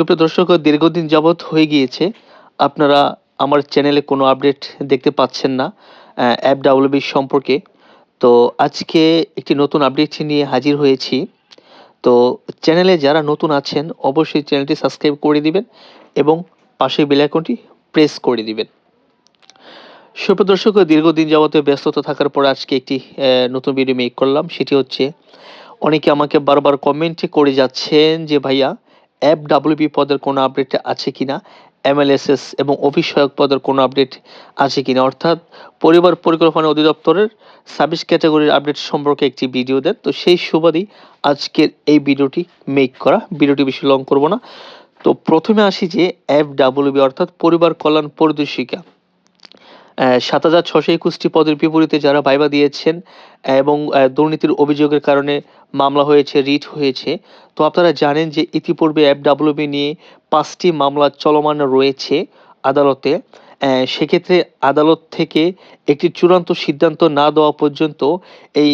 সুপ্রিয় দর্শক, দীর্ঘদিন যাবৎ হয়ে গিয়েছে। আপনারা আমার চ্যানেলে কোনো আপডেট দেখতে পাচ্ছেন না অ্যাপ ডাব্লিউবি সম্পর্কে। তো আজকে একটি নতুন আপডেট নিয়ে হাজির হয়েছি। তো চ্যানেলে যারা নতুন আছেন, অবশ্যই চ্যানেলটি সাবস্ক্রাইব করে দিবেন এবং পাশে বেল আইকনটি প্রেস করে দিবেন। সুপ্রিয় দর্শক, দীর্ঘদিন যাবত ব্যস্ততা থাকার পর আজকে একটি নতুন ভিডিও মেক করলাম। সেটি হচ্ছে, অনেকে আমাকে বারবার কমেন্টে করে যাচ্ছেন যে, ভাইয়া অ্যাপ ডাব্লিউবি পদের কোনো আপডেট আছে কি না এমএলএসএস এবং অফিস সহায়ক পদের কোনো আপডেট আছে কি না অর্থাৎ পরিবার পরিকল্পনা অধিদপ্তরের সার্ভিস ক্যাটাগরির আপডেট সম্পর্কে একটি ভিডিও দেন। তো সেই সুবাদেই আজকের এই ভিডিওটি মেক করা। ভিডিওটি বেশি লং করব না। তো প্রথমে আসি যে অ্যাপ ডাব্লিউবি অর্থাৎ পরিবার কল্যাণ পরিদর্শিকা। সাত হাজার ছশো একুশটি পদের বিপরীতে যারা বাইবা দিয়েছেন এবং দুর্নীতির অভিযোগের কারণে মামলা হয়েছে, রিট হয়েছে। তো আপনারা জানেন যে ইতিপূর্বে ডাব্লিউবি নিয়ে পাঁচটি মামলা চলমান রয়েছে আদালতে। সেক্ষেত্রে আদালত থেকে একটি চূড়ান্ত সিদ্ধান্ত না দেওয়া পর্যন্ত এই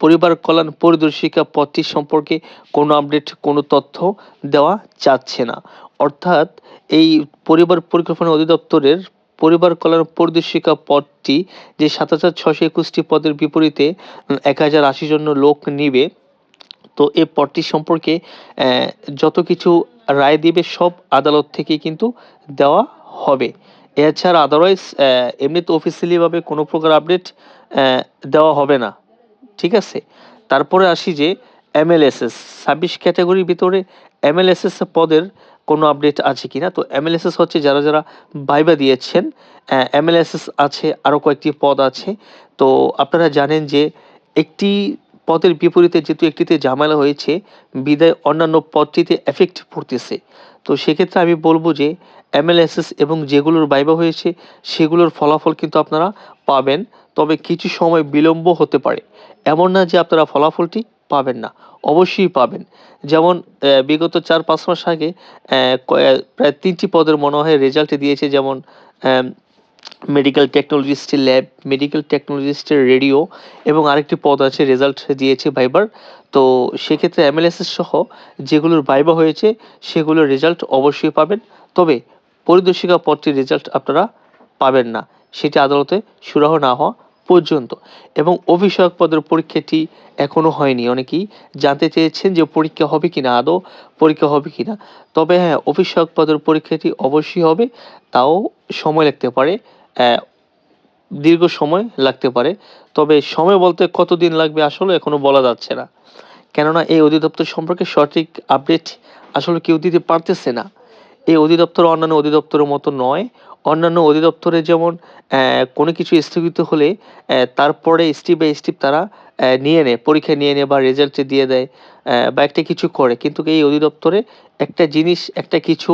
পরিবার কল্যাণ পরিদর্শিকা পদটি সম্পর্কে কোনো আপডেট, কোনো তথ্য দেওয়া যাচ্ছে না। অর্থাৎ এই পরিবার পরিকল্পনা অধিদপ্তরের পরিবার কল্যাণ পরিদর্শিকা পদটি যে সাত হাজার ছশো একুশটি পদের বিপরীতে এক হাজার আশি জন লোক নিবে, তো এই পদটি সম্পর্কে যত কিছু রায় দিবে সব আদালত থেকে কিন্তু দেওয়া হবে। এছাড়া আদারওয়াইজ এমনিতে অফিসিয়ালিভাবে কোনো প্রকার আপডেট দেওয়া হবে না। ঠিক আছে? তারপরে আসি যে এমএলএসএস ছাব্বিশ ক্যাটাগরির ভিতরে এমএলএসএস পদের কোনো আপডেট আছে কি না তো এমএলএসএস হচ্ছে যারা যারা ভাইবা দিয়েছেন এমএলএসএস আছে আরও কয়েকটি পদ আছে। তো আপনারা জানেন যে একটি পদের বিপরীতে যেহেতু একটিতে ঝামেলা হয়েছে, বিদায় অন্যান্য পদটিতে এফেক্ট পড়তেছে। তো সেক্ষেত্রে আমি বলব যে এমএলএসএস এবং যেগুলোর বাইবা হয়েছে, সেগুলোর ফলাফল কিন্তু আপনারা পাবেন। তবে কিছু সময় বিলম্ব হতে পারে। এমন না যে আপনারা ফলাফলটি পাবেন না, অবশ্যই পাবেন। যেমন বিগত চার পাঁচ মাস আগে প্রায় তিনটি পদের মনে হয় রেজাল্ট দিয়েছে যেমন মেডিকেল টেকনোলজিস্টের ল্যাব মেডিকেল টেকনোলজিস্টের রেডিও এবং আরেকটি পদ আছে রেজাল্ট দিয়েছে ভাইবার তো সেক্ষেত্রে এমএলএসএস সহ যেগুলোর ভাইবা হয়েছে, সেগুলোর রেজাল্ট অবশ্যই পাবেন। তবে পরিদর্শিকা পদটির রেজাল্ট আপনারা পাবেন না। সেটি আদালতে সুরাহ না হওয়া পর্যন্ত। এবং অভিষেক পদের পরীক্ষাটি এখনও হয়নি। অনেকেই জানতে চেয়েছেন যে পরীক্ষা হবে কিনা, আদৌ পরীক্ষা হবে কিনা। তবে হ্যাঁ অভিষেক পদের পরীক্ষাটি অবশ্যই হবে। তাও সময় লাগতে পারে দীর্ঘ সময় লাগতে পারে। তবে সময় বলতে কতদিন লাগবে আসলে এখনও বলা যাচ্ছে না। কেননা এই অধিদপ্তর সম্পর্কে সঠিক আপডেট আসলে কেউ দিতে পারতেছে না। এই অধিদপ্তর অন্যান্য অধিদপ্তরের মতো নয়। অন্যান্য অধিদপ্তরে যেমন কোনো কিছু স্থগিত হলে তারপরে স্টেপ বাই স্টেপ তারা নিয়ে নেয়, পরীক্ষা নিয়ে নেয় বা রেজাল্ট দিয়ে দেয় বা একটা কিছু করে। কিন্তু এই অধিদপ্তরে একটা জিনিস, একটা কিছু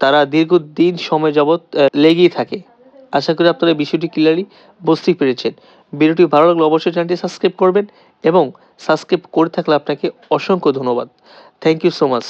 তারা দীর্ঘদিন সময় যাবৎ লেগেই থাকে। আশা করি আপনারা বিষয়টি ক্লিয়ারলি বুঝতেই পেরেছেন। ভিডিওটি ভালো লাগলে অবশ্যই চ্যানেলটি সাবস্ক্রাইব করবেন এবং সাবস্ক্রাইব করে থাকলে আপনাকে অসংখ্য ধন্যবাদ। Thank you so much